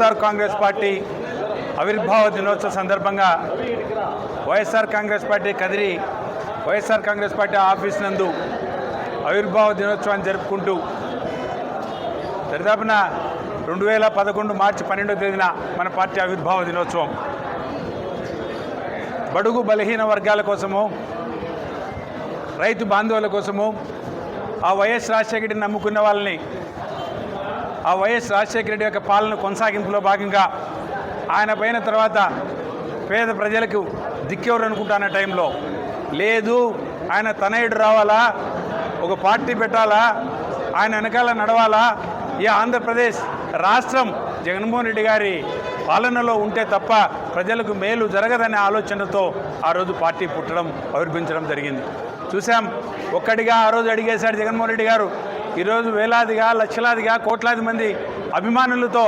YSR Congress party ఆవిర్భావ దినోత్సవ సందర్భంగా YSR Congress party Kadiri YSR Congress party office నందు ఆవిర్భావ దినోత్సవాన్ని జరుపుకుంటూ దరిదాపున రెండు వేల పదకొండు మార్చి పన్నెండవ తేదీన మన పార్టీ ఆవిర్భావ దినోత్సవం. బడుగు బలహీన వర్గాల కోసము రైతు బాంధవుల కోసము ఆ వైఎస్ రాజశేఖర నమ్ముకున్న వాళ్ళని ఆ వైఎస్ రాజశేఖర రెడ్డి యొక్క పాలన కొనసాగింపులో భాగంగా ఆయన పోయిన తర్వాత పేద ప్రజలకు దిక్కెవరు అనుకుంటున్న టైంలో? లేదు ఆయన తనయుడు రావాలా? ఒక పార్టీ పెట్టాలా? ఆయన వెనకాల నడవాలా? ఈ ఆంధ్రప్రదేశ్ రాష్ట్రం జగన్మోహన్ రెడ్డి గారి పాలనలో ఉంటే తప్ప ప్రజలకు మేలు జరగదనే ఆలోచనతో ఆ రోజు పార్టీ పుట్టడం ఆవిర్భించడం జరిగింది. చూసాం ఒక్కడిగా ఆ రోజు అడిగేశాడు జగన్మోహన్ రెడ్డి గారు ఈరోజు వేలాదిగా లక్షలాదిగా కోట్లాది మంది అభిమానులతో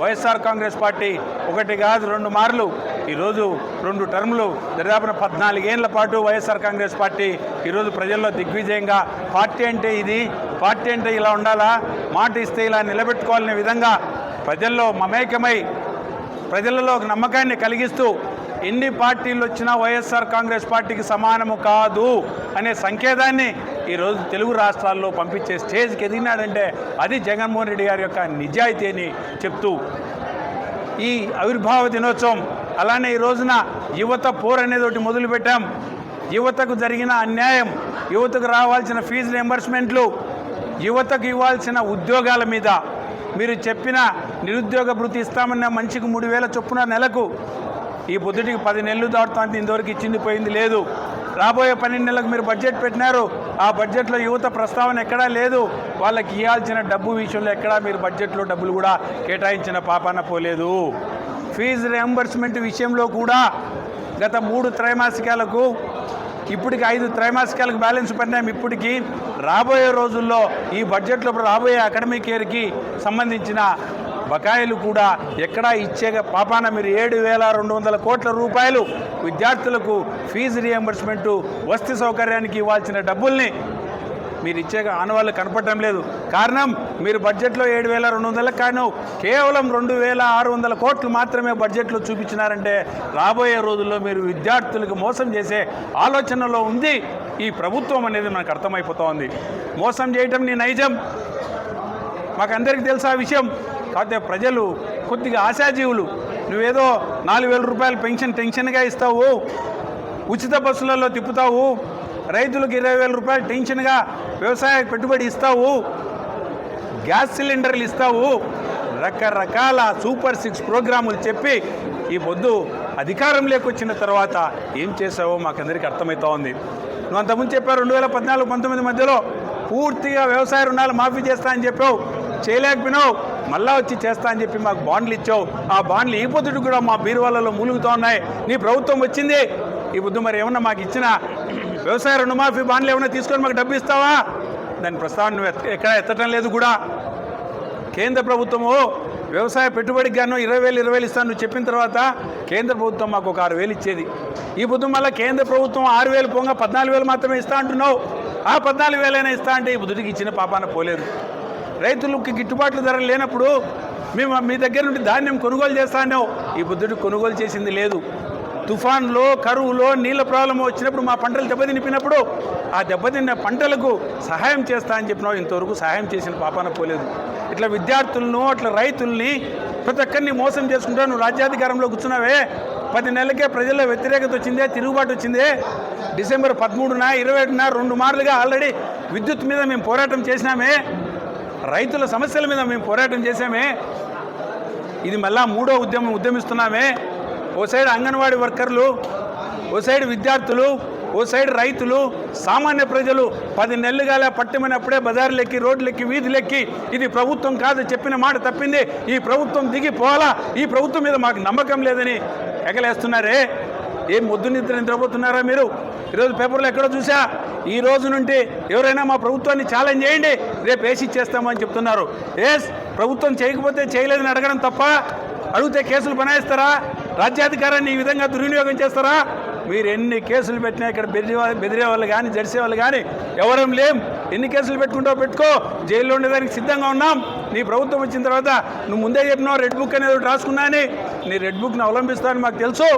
వైఎస్ఆర్ కాంగ్రెస్ పార్టీ ఒకటి కాదు రెండు మార్లు ఈరోజు రెండు టర్ములు దరిదాపున పద్నాలుగేళ్ళ పాటు వైఎస్ఆర్ కాంగ్రెస్ పార్టీ ఈరోజు ప్రజల్లో దిగ్విజయంగా పార్టీ అంటే ఇది పార్టీ అంటే ఇలా ఉండాలా మాట ఇస్తే ఇలా నిలబెట్టుకోవాలనే విధంగా ప్రజల్లో మమేకమై ప్రజలలో ఒక నమ్మకాన్ని కలిగిస్తూ ఎన్ని పార్టీలు వచ్చినా వైఎస్ఆర్ కాంగ్రెస్ పార్టీకి సమానము కాదు అనే సంకేతాన్ని ఈరోజు తెలుగు రాష్ట్రాల్లో పంపించే స్టేజ్కి ఎదిగినాడంటే అది జగన్మోహన్ రెడ్డి గారి యొక్క నిజాయితీ అని చెప్తూ ఈ ఆవిర్భావ దినోత్సవం అలానే ఈ రోజున యువత పోర్ అనేది ఒకటి మొదలుపెట్టాం. యువతకు జరిగిన అన్యాయం యువతకు రావాల్సిన ఫీజు రియంబర్స్మెంట్లు యువతకు ఇవ్వాల్సిన ఉద్యోగాల మీద మీరు చెప్పిన నిరుద్యోగ భృతి ఇస్తామన్న మంచికి మూడు వేల చొప్పున నెలకు. ఈ బుద్ధుడికి పది నెలలు దాటుతాంది ఇంతవరకు ఇచ్చింది పోయింది లేదు. రాబోయే పన్నెండు నెలలకు మీరు బడ్జెట్ పెట్టినారు. ఆ బడ్జెట్లో యువత ప్రస్తావన ఎక్కడా లేదు. వాళ్ళకి ఇవ్వాల్సిన డబ్బు విషయంలో ఎక్కడా మీరు బడ్జెట్లో డబ్బులు కూడా కేటాయించిన పాపాన పోలేదు. ఫీజు రియంబర్స్మెంట్ విషయంలో కూడా గత మూడు త్రైమాసికాలకు ఇప్పటికి ఐదు త్రైమాసికాలకు బ్యాలెన్స్ పడినాం. ఇప్పటికి రాబోయే రోజుల్లో ఈ బడ్జెట్లో రాబోయే అకాడమిక్ ఇయర్కి సంబంధించిన బకాయిలు కూడా ఎక్కడా ఇచ్చే పాపాన మీరు ఏడు వేల రెండు వందల కోట్ల రూపాయలు విద్యార్థులకు ఫీజు రియంబర్స్మెంటు వసతి సౌకర్యానికి ఇవ్వాల్సిన డబ్బుల్ని మీరు ఇచ్చే ఆనవాళ్ళు కనపడటం లేదు. కారణం మీరు బడ్జెట్లో ఏడు వేల రెండు వందలకు కానీ కేవలం రెండు వేల ఆరు వందల కోట్లు మాత్రమే బడ్జెట్లో చూపించినారంటే రాబోయే రోజుల్లో మీరు విద్యార్థులకు మోసం చేసే ఆలోచనలో ఉంది. ఈ ప్రభుత్వం అనేది మనకు అర్థమైపోతా ఉంది మోసం చేయటం నీ నైజం. మాకందరికీ తెలుసు ఆ విషయం. కాకపోతే ప్రజలు కొద్దిగా ఆశాజీవులు. నువ్వేదో నాలుగు వేల రూపాయలు పెన్షన్ టెన్షన్గా ఇస్తావు. ఉచిత బస్సులలో తిప్పుతావు. రైతులకు ఇరవై వేల రూపాయలు టెన్షన్గా వ్యవసాయ పెట్టుబడి ఇస్తావు గ్యాస్ సిలిండర్లు ఇస్తావు రకరకాల సూపర్ సిక్స్ ప్రోగ్రాములు చెప్పి ఈ పొద్దు అధికారం లేకొచ్చిన తర్వాత ఏం చేసావో మాకందరికీ అర్థమవుతా ఉంది. నువ్వు అంతకుముందు చెప్పావు రెండు వేల పద్నాలుగు పంతొమ్మిది మధ్యలో పూర్తిగా వ్యవసాయ రుణాలు మాఫీ చేస్తా అని చెప్పావు చేయలేకపోయినావు మళ్ళా వచ్చి చేస్తా అని చెప్పి మాకు బాండ్లు ఇచ్చావు. ఆ బాండ్లు ఈ పొద్దుడు కూడా మా బీరువాళ్ళలో మూలుగుతూ ఉన్నాయి. నీ ప్రభుత్వం వచ్చింది. ఈ పొద్దు మరి ఏమన్నా మాకు ఇచ్చిన వ్యవసాయ రుణమాఫీ బాండ్లు ఏమైనా తీసుకొని మాకు డబ్బు ఇస్తావా? దాని ప్రస్తావన నువ్వు ఎత్త- ఎక్కడ ఎత్తటం లేదు కూడా. కేంద్ర ప్రభుత్వము వ్యవసాయ పెట్టుబడికి గాను ఇరవై వేలు ఇరవై వేలు ఇస్తాను నువ్వు చెప్పిన తర్వాత కేంద్ర ప్రభుత్వం మాకు ఒక ఆరు వేలు ఇచ్చేది. ఈ పొద్దు మళ్ళీ కేంద్ర ప్రభుత్వం ఆరు వేలు పోగా పద్నాలుగు వేలు మాత్రమే ఇస్తా అంటున్నావు. ఆ పద్నాలుగు వేలైనా ఇస్తా అంటే ఈ బుద్ధుడికి ఇచ్చిన పాపాన పోలేదు. రైతులకి గిట్టుబాట్లు ధర లేనప్పుడు మేము మీ దగ్గర నుండి ధాన్యం కొనుగోలు చేస్తానో ఈ బుద్ధుడు కొనుగోలు చేసింది లేదు. తుఫాన్లో కరువులో నీళ్ళ ప్రాబ్లం వచ్చినప్పుడు మా పంటలు దెబ్బతినిపినప్పుడు ఆ దెబ్బతిన్న పంటలకు సహాయం చేస్తా అని చెప్పినావు. ఇంతవరకు సహాయం చేసిన పాపాన పోలేదు. ఇట్లా విద్యార్థులను అట్లా రైతుల్ని ప్రతి ఒక్కరిని మోసం చేసుకుంటా నువ్వు రాజ్యాధికారంలో కూర్చున్నావే. పది నెలలకే ప్రజల్లో వ్యతిరేకత వచ్చిందే తిరుగుబాటు వచ్చిందే. డిసెంబర్ పదమూడున ఇరవై ఏడున రెండు మార్లుగా ఆల్రెడీ విద్యుత్ మీద మేము పోరాటం చేసినామే. రైతుల సమస్యల మీద మేము పోరాటం చేసామే ఇది మళ్ళా మూడో ఉద్యమం ఉద్యమిస్తున్నామే. ఓ సైడ్ అంగన్వాడీ వర్కర్లు ఓ సైడ్ విద్యార్థులు ఓ సైడ్ రైతులు సామాన్య ప్రజలు పది నెలలుగా పట్టమనప్పుడే బజార్లెక్కి రోడ్లెక్కి వీధులెక్కి ఇది ప్రభుత్వం కాదు చెప్పిన మాట తప్పింది. ఈ ప్రభుత్వం దిగిపోవాలా ఈ ప్రభుత్వం మీద మాకు నమ్మకం లేదని ఎగలేస్తున్నారే? ఏం మొద్దు నిద్ర నిద్రపోతున్నారా మీరు? ఈరోజు పేపర్లో ఎక్కడో చూసా? ఈ రోజు నుండి ఎవరైనా మా ప్రభుత్వాన్ని ఛాలెంజ్ చేయండి రేపు వేసి ఇచ్చేస్తామని చెప్తున్నారు. ఎస్ ప్రభుత్వం చేయకపోతే చేయలేదని అడగడం తప్ప? అడిగితే కేసులు బనాయిస్తారా? రాజ్యాధికారాన్ని ఈ విధంగా దుర్వినియోగం చేస్తారా? మీరు ఎన్ని కేసులు పెట్టినా ఇక్కడ బెదిరి బెదిరే వాళ్ళు కానీ జడిసే వాళ్ళు కానీ ఎవరం లేం. ఎన్ని కేసులు పెట్టుకుంటావు పెట్టుకో. జైల్లో ఉండేదానికి సిద్ధంగా ఉన్నాం. నీ ప్రభుత్వం వచ్చిన తర్వాత నువ్వు ముందే చెప్పినావు రెడ్ బుక్ అనేది ఒకటి రాసుకున్నా అని నీ రెడ్ బుక్ని అవలంబిస్తావని మాకు తెలుసు.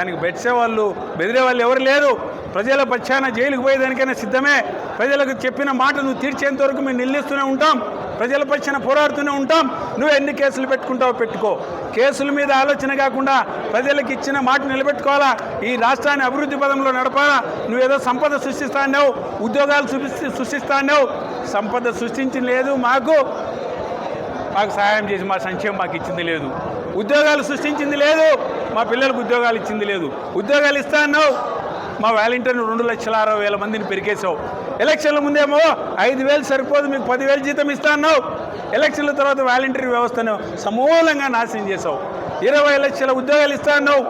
దానికి బెట్సే వాళ్ళు బెదిరే వాళ్ళు ఎవరు లేరు. ప్రజల పక్షాన జైలుకు పోయేదానికైనా సిద్ధమే. ప్రజలకు చెప్పిన మాట నువ్వు తీర్చేంత వరకు మేము నిల్లిస్తూనే ఉంటాం. ప్రజల పక్షాన పోరాడుతూనే ఉంటాం. నువ్వు ఎన్ని కేసులు పెట్టుకుంటావో పెట్టుకో. కేసుల మీద ఆలోచన కాకుండా ప్రజలకు ఇచ్చిన మాట నిలబెట్టుకోవాలా? ఈ రాష్ట్రాన్ని అభివృద్ధి పదంలో నడపాలా? నువ్వేదో సంపద సృష్టిస్తాన్నావు ఉద్యోగాలు సృష్టి సృష్టిస్తాన్నావు సంపద సృష్టించి లేదు మాకు. మాకు సహాయం చేసి మా సంక్షేమం మాకు ఇచ్చింది లేదు. ఉద్యోగాలు సృష్టించింది లేదు మా పిల్లలకు ఉద్యోగాలు ఇచ్చింది లేదు. ఉద్యోగాలు ఇస్తా అన్నావు మా వాలంటీర్ని రెండు లక్షల అరవై వేల మందిని పెరికేసావు ఎలక్షన్ల ముందేమో ఐదు వేలు సరిపోదు మీకు పదివేలు జీతం ఇస్తా అన్నావు. ఎలక్షన్ల తర్వాత వాలంటీర్ వ్యవస్థను సమూలంగా నాశనం చేసావు ఇరవై లక్షల ఉద్యోగాలు ఇస్తా అన్నావు.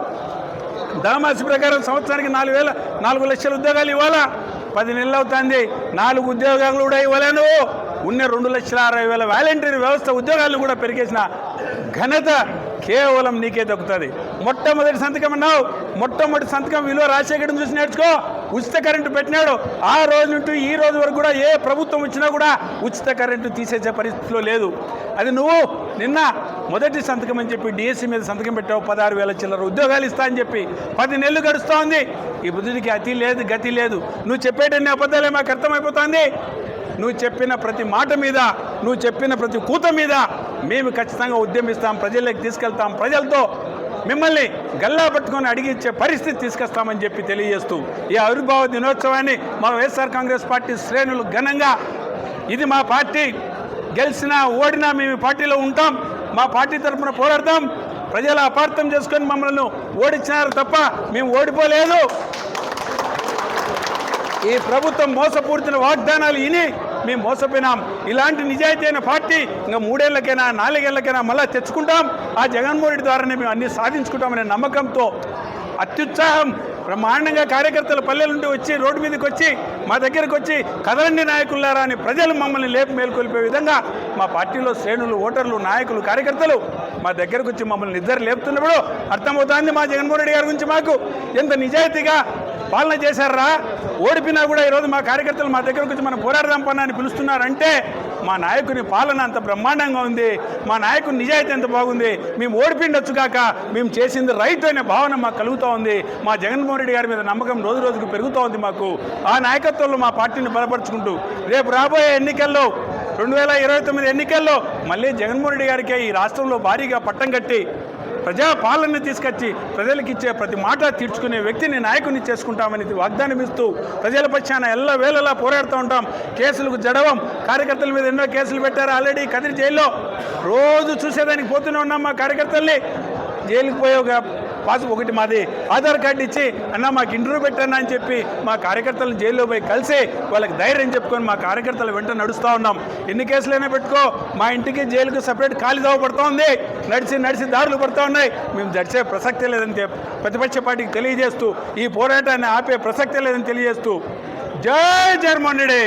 దామాసి ప్రకారం సంవత్సరానికి నాలుగు వేల నాలుగు లక్షల ఉద్యోగాలు ఇవ్వాలా? పది నెలలు అవుతుంది నాలుగు ఉద్యోగాలు కూడా ఇవ్వలేను ఉన్న రెండు లక్షల అరవై వేల వాలంటీర్ వ్యవస్థ ఉద్యోగాలను కూడా పెరిగేసిన ఘనత కేవలం నీకే దక్కుతుంది. మొట్టమొదటి సంతకం అన్నావు. మొట్టమొదటి సంతకం విలువ రాజశేఖరం చూసి నేర్చుకో. ఉచిత కరెంటు పెట్టినాడు. ఆ రోజు నుండి ఈ రోజు వరకు కూడా ఏ ప్రభుత్వం వచ్చినా కూడా ఉచిత కరెంటు తీసేసే పరిస్థితిలో లేదు. అది నువ్వు నిన్న మొదటి సంతకం అని చెప్పి డిఎస్సి మీద సంతకం పెట్టావు. పదహారు వేల చిల్లర ఉద్యోగాలు ఇస్తా అని చెప్పి. పది నెలలు గడుస్తోంది. ఈ బుద్ధుడికి అతి లేదు గతి లేదు. నువ్వు చెప్పేటన్ని అబద్ధాలే మాకు అర్థమైపోతుంది. నువ్వు చెప్పిన ప్రతి మాట మీద నువ్వు చెప్పిన ప్రతి కూత మీద మేము ఖచ్చితంగా ఉద్యమిస్తాం ప్రజల్లోకి తీసుకెళ్తాం. ప్రజలతో మిమ్మల్ని గల్లా పట్టుకొని అడిగించే పరిస్థితి తీసుకొస్తామని చెప్పి తెలియజేస్తూ ఈ ఆవిర్భావ దినోత్సవాన్ని మా వైఎస్ఆర్ కాంగ్రెస్ పార్టీ శ్రేణులు ఘనంగా ఇది మా పార్టీ. గెలిచినా ఓడినా మేము పార్టీలో ఉంటాం. మా పార్టీ తరఫున పోరాడతాం. ప్రజలు అపార్థం చేసుకొని మమ్మల్ని ఓడించినారు తప్ప మేము ఓడిపోలేదు. ఈ ప్రభుత్వం మోసపూరిత వాగ్దానాలు ఇని మేము మోసపోయినాం. ఇలాంటి నిజాయితీ అయిన పార్టీ ఇంకా మూడేళ్ళకైనా నాలుగేళ్ళకైనా మళ్ళీ తెచ్చుకుంటాం. ఆ జగన్మోహన్ రెడ్డి ద్వారానే మేము అన్ని సాధించుకుంటామనే నమ్మకంతో అత్యుత్సాహం బ్రహ్మాండంగా కార్యకర్తలు పల్లెల నుండి వచ్చి రోడ్డు మీదకి వచ్చి మా దగ్గరకు వచ్చి కదలండి నాయకులారా అని ప్రజలు మమ్మల్ని లేపి మేల్కొల్పే విధంగా మా పార్టీలో శ్రేణులు ఓటర్లు నాయకులు కార్యకర్తలు మా దగ్గరకు వచ్చి మమ్మల్ని నిద్ర లేపుతున్నప్పుడు అర్థమవుతోంది మా జగన్మోహన్ రెడ్డి గారి గురించి మాకు. ఎంత నిజాయితీగా పాలన చేశారా? ఓడిపినా కూడా ఈరోజు మా కార్యకర్తలు మా దగ్గరకు వచ్చి మనం పోరాడదాం పని అని పిలుస్తున్నారంటే మా నాయకుని పాలన అంత బ్రహ్మాండంగా ఉంది. మా నాయకుని నిజాయితీ ఎంత బాగుంది. మేము ఓడిపిండొచ్చు కాక మేము చేసింది రైట్ అనే భావన మాకు కలుగుతూ ఉంది. మా జగన్మోహన్ రెడ్డి గారి మీద నమ్మకం రోజు రోజుకు పెరుగుతూ ఉంది మాకు. ఆ నాయకత్వంలో మా పార్టీని బలపరుచుకుంటూ రేపు రాబోయే ఎన్నికల్లో రెండు వేల ఇరవై తొమ్మిది ఎన్నికల్లో మళ్ళీ జగన్మోహన్ రెడ్డి గారికి ఈ రాష్ట్రంలో భారీగా పట్టం కట్టి ప్రజా పాలన తీసుకొచ్చి ప్రజలకు ఇచ్చే ప్రతి మాట తీర్చుకునే వ్యక్తిని నాయకుని చేసుకుంటామని వాగ్దానం ఇస్తూ ప్రజల పక్షాన ఎల్ల వేళలా పోరాడుతూ ఉంటాం. కేసులకు జడవం. కార్యకర్తల మీద ఎన్నో కేసులు పెట్టారు ఆల్రెడీ కదిరి జైల్లో. రోజు చూసేదానికి పోతూనే ఉన్నాం మా కార్యకర్తల్ని. జైలుకి పోయే పాస్ ఒకటి మాది. ఆధార్ కార్డు ఇచ్చి అన్న మాకు ఇంటర్వ్యూ పెట్టాను అని చెప్పి మా కార్యకర్తలను జైల్లో పోయి కలిసి వాళ్ళకి ధైర్యం చెప్పుకొని మా కార్యకర్తల వెంట నడుస్తూ ఉన్నాం. ఎన్ని కేసులైనా పెట్టుకో మా ఇంటికి జైలుకు సపరేట్ ఖాళీ దావ పడుతూ ఉంది. నడిచి నడిచి దారులు పడుతూ ఉన్నాయి. మేము జడిచే ప్రసక్తే లేదని చెప్పి ప్రతిపక్ష పార్టీకి తెలియజేస్తూ ఈ పోరాటాన్ని ఆపే ప్రసక్తే లేదని తెలియజేస్తూ జై జగన్మోహన్ రెడ్డి!